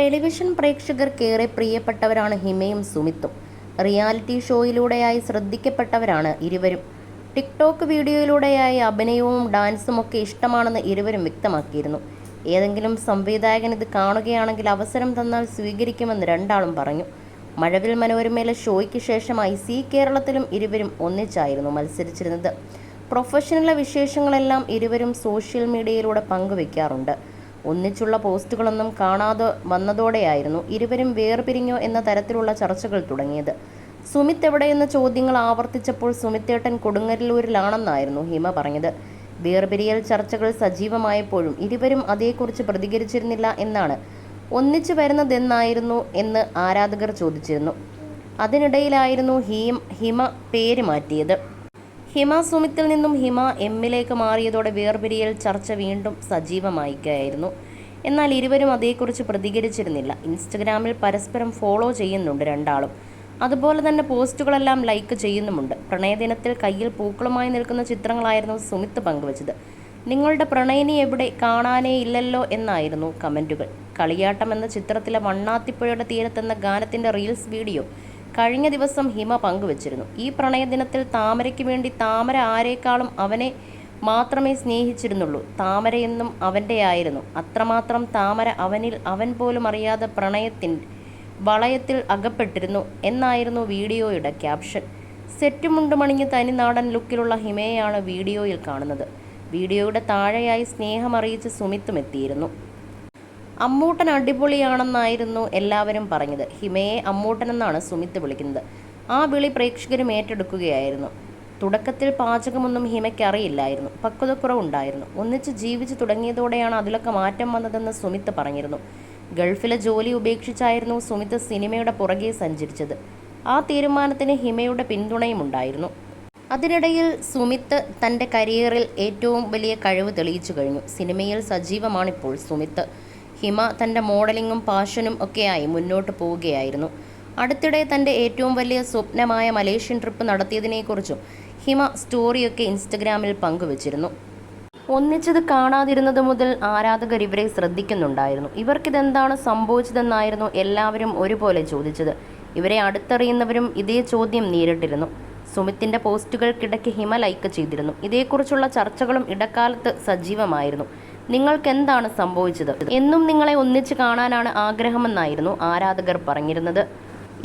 Television പ്രേക്ഷകർക്കേറെ പ്രിയപ്പെട്ടവരാണ് ഹിമയും സുമിത്തും. Reality ഷോയിലൂടെയായി ശ്രദ്ധിക്കപ്പെട്ടവരാണ് ഇരുവരും. TikTok വീഡിയോയിലൂടെയായി അഭിനയവും ഡാൻസും ഒക്കെ ഇഷ്ടമാണെന്ന് ഇരുവരും വ്യക്തമാക്കിയിരുന്നു. ഏതെങ്കിലും സംവിധായകൻ ഇത് കാണുകയാണെങ്കിൽ അവസരം തന്നാൽ സ്വീകരിക്കുമെന്ന് രണ്ടാളും പറഞ്ഞു. മഴവിൽ മനോരമയിലെ ഷോയ്ക്ക് ശേഷമായി സി കേരളത്തിലും ഇരുവരും ഒന്നിച്ചായിരുന്നു മത്സരിച്ചിരുന്നത്. പ്രൊഫഷണലിലെ വിശേഷങ്ങളെല്ലാം ഇരുവരും സോഷ്യൽ മീഡിയയിലൂടെ പങ്കുവെക്കാറുണ്ട്. ഒന്നിച്ചുള്ള പോസ്റ്റുകളൊന്നും കാണാതെ വന്നതോടെയായിരുന്നു ഇരുവരും വേർപിരിഞ്ഞോ എന്ന തരത്തിലുള്ള ചർച്ചകൾ തുടങ്ങിയത്. സുമിത് എവിടെയെന്ന ചോദ്യങ്ങൾ ആവർത്തിച്ചപ്പോൾ സുമിത്തേട്ടൻ കൊടുങ്ങല്ലൂരിലാണെന്നായിരുന്നു ഹിമ പറഞ്ഞത്. വേർപിരിയൽ ചർച്ചകൾ സജീവമായപ്പോഴും ഇരുവരും അതേക്കുറിച്ച് പ്രതികരിച്ചിരുന്നില്ല എന്നാണ് ഒന്നിച്ചു വരുന്നതെന്നായിരുന്നു എന്ന് ആരാധകർ ചോദിച്ചിരുന്നു. അതിനിടയിലായിരുന്നു ഹീം ഹിമ പേര് മാറ്റിയത്. ഹിമ സുമിത്തിൽ നിന്നും ഹിമ എമ്മിലേക്ക് മാറിയതോടെ വേർപിരിയൽ ചർച്ച വീണ്ടും സജീവമായിക്കുകയായിരുന്നു എന്നാൽ ഇരുവരും അതേക്കുറിച്ച് പ്രതികരിച്ചിരുന്നില്ല. ഇൻസ്റ്റഗ്രാമിൽ പരസ്പരം ഫോളോ ചെയ്യുന്നുണ്ട് രണ്ടാളും. അതുപോലെ തന്നെ പോസ്റ്റുകളെല്ലാം ലൈക്ക് ചെയ്യുന്നുമുണ്ട്. പ്രണയദിനത്തിൽ കയ്യിൽ പൂക്കളുമായി നിൽക്കുന്ന ചിത്രങ്ങളായിരുന്നു സുമിത്ത് പങ്കുവച്ചത്. നിങ്ങളുടെ പ്രണയിനി എവിടെ കാണാനേ ഇല്ലല്ലോ എന്നായിരുന്നു കമന്റുകൾ കളിയാട്ടം എന്ന ചിത്രത്തിലെ വണ്ണാത്തിപ്പുഴയുടെ തീരത്തെന്ന ഗാനത്തിന്റെ റീൽസ് വീഡിയോ കഴിഞ്ഞ ദിവസം ഹിമ പങ്കുവച്ചിരുന്നു. ഈ പ്രണയദിനത്തിൽ താമരയ്ക്ക് വേണ്ടി താമര ആരേക്കാളും അവനെ മാത്രമേ സ്നേഹിച്ചിരുന്നുള്ളൂ. താമരയെന്നും അവന്റെയായിരുന്നു അത്രമാത്രം താമര അവനിൽ അവൻ പോലും അറിയാതെ പ്രണയത്തിന്റെ വളയത്തിൽ അകപ്പെട്ടിരുന്നു എന്നായിരുന്നു വീഡിയോയുടെ ക്യാപ്ഷൻ. സെറ്റുമുണ്ടുമണിഞ്ഞ് തനിനാടൻ ലുക്കിലുള്ള ഹിമയെയാണ് വീഡിയോയിൽ കാണുന്നത്. വീഡിയോയുടെ താഴെയായി സ്നേഹമറിയിച്ച് സുമിത്തും എത്തിയിരുന്നു. അമ്മൂട്ടൻ അടിപൊളിയാണെന്നായിരുന്നു എല്ലാവരും പറഞ്ഞത്. ഹിമയെ അമ്മൂട്ടനെന്നാണ് സുമിത്ത് വിളിക്കുന്നത്. ആ വിളി പ്രേക്ഷകരും ഏറ്റെടുക്കുകയായിരുന്നു. തുടക്കത്തിൽ പാചകമൊന്നും ഹിമയ്ക്ക് അറിയില്ലായിരുന്നു. പക്വതക്കുറവുണ്ടായിരുന്നു. ഒന്നിച്ച് ജീവിച്ചു തുടങ്ങിയതോടെയാണ് അതിലൊക്കെ മാറ്റം വന്നതെന്ന് സുമിത്ത് പറഞ്ഞിരുന്നു. ഗൾഫിലെ ജോലി ഉപേക്ഷിച്ചായിരുന്നു സുമിത്ത് സിനിമയുടെ പുറകെ സഞ്ചരിച്ചത്. ആ തീരുമാനത്തിന് ഹിമയുടെ പിന്തുണയും ഉണ്ടായിരുന്നു അതിനിടയിൽ സുമിത്ത് തന്റെ കരിയറിൽ ഏറ്റവും വലിയ കഴിവ് തെളിയിച്ചു കഴിഞ്ഞു. സിനിമയിൽ സജീവമാണിപ്പോൾ സുമിത്ത്. ഹിമ തന്റെ മോഡലിങ്ങും പാഷനും ഒക്കെയായി മുന്നോട്ട് പോവുകയായിരുന്നു. അടുത്തിടെ തന്റെ ഏറ്റവും വലിയ സ്വപ്നമായ മലേഷ്യൻ ട്രിപ്പ് നടത്തിയതിനെക്കുറിച്ചും ഹിമ സ്റ്റോറിയൊക്കെ ഇൻസ്റ്റഗ്രാമിൽ പങ്കുവച്ചിരുന്നു. ഒന്നിച്ചത് കാണാതിരുന്നത് മുതൽ ആരാധകർ ഇവരെ ശ്രദ്ധിക്കുന്നുണ്ടായിരുന്നു. ഇവർക്കിതെന്താണ് സംഭവിച്ചതെന്നായിരുന്നു എല്ലാവരും ഒരുപോലെ ചോദിച്ചത്. ഇവരെ അടുത്തറിയുന്നവരും ഇതേ ചോദ്യം നേരിട്ടിരുന്നു. സുമിത്തിന്റെ പോസ്റ്റുകൾക്കിടയ്ക്ക് ഹിമ ലൈക്ക് ചെയ്തിരുന്നു. ഇതേക്കുറിച്ചുള്ള ചർച്ചകളും ഇടക്കാലത്ത് സജീവമായിരുന്നു. നിങ്ങൾക്ക് എന്താണ് സംഭവിച്ചത്? എന്നും നിങ്ങളെ ഒന്നിച്ച് കാണാനാണ് ആഗ്രഹമെന്നായിരുന്നു ആരാധകർ പറഞ്ഞിരുന്നത്.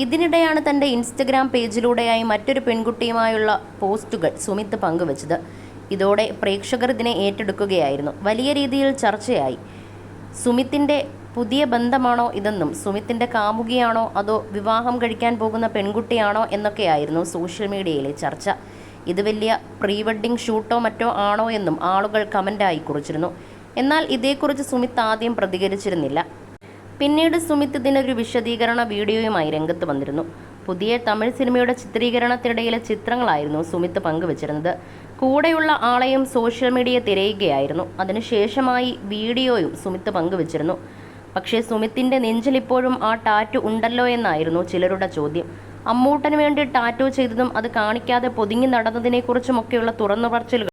ഇതിനിടെയാണ് തന്റെ ഇൻസ്റ്റഗ്രാം പേജിലൂടെയായി മറ്റൊരു പെൺകുട്ടിയുമായുള്ള പോസ്റ്റുകൾ സുമിത്ത് പങ്കുവച്ചത്. ഇതോടെ പ്രേക്ഷകർ ഇതിനെ ഏറ്റെടുക്കുകയായിരുന്നു. വലിയ രീതിയിൽ ചർച്ചയായി. സുമിത്തിന്റെ പുതിയ ബന്ധമാണോ ഇതെന്നും സുമിത്തിന്റെ കാമുകിയാണോ അതോ വിവാഹം കഴിക്കാൻ പോകുന്ന പെൺകുട്ടിയാണോ എന്നൊക്കെയായിരുന്നു സോഷ്യൽ മീഡിയയിലെ ചർച്ച. ഇത് വലിയ പ്രീ വെഡ്ഡിംഗ് ഷൂട്ടോ മറ്റോ ആണോ എന്നും ആളുകൾ കമന്റായി കുറിച്ചിരുന്നു. എന്നാൽ ഇതേക്കുറിച്ച് സുമിത് ആദ്യം പ്രതികരിച്ചിരുന്നില്ല. പിന്നീട് സുമിത് ഇതിനൊരു വിശദീകരണ വീഡിയോയുമായി രംഗത്ത് വന്നിരുന്നു. പുതിയ തമിഴ് സിനിമയുടെ ചിത്രീകരണത്തിനിടയിലെ ചിത്രങ്ങളായിരുന്നു സുമിത് പങ്കുവച്ചിരുന്നത്. കൂടെയുള്ള ആളെയും സോഷ്യൽ മീഡിയ തിരയുകയായിരുന്നു. അതിനുശേഷമായി വീഡിയോയും സുമിത്ത് പങ്കുവച്ചിരുന്നു. പക്ഷേ സുമിത്തിന്റെ നെഞ്ചിൽ ഇപ്പോഴും ആ ടാറ്റു ഉണ്ടല്ലോ എന്നായിരുന്നു ചിലരുടെ ചോദ്യം. അമ്മൂട്ടന് വേണ്ടി ടാറ്റു ചെയ്തതും അത് കാണിക്കാതെ പൊതുങ്ങി നടന്നതിനെക്കുറിച്ചുമൊക്കെയുള്ള തുറന്നു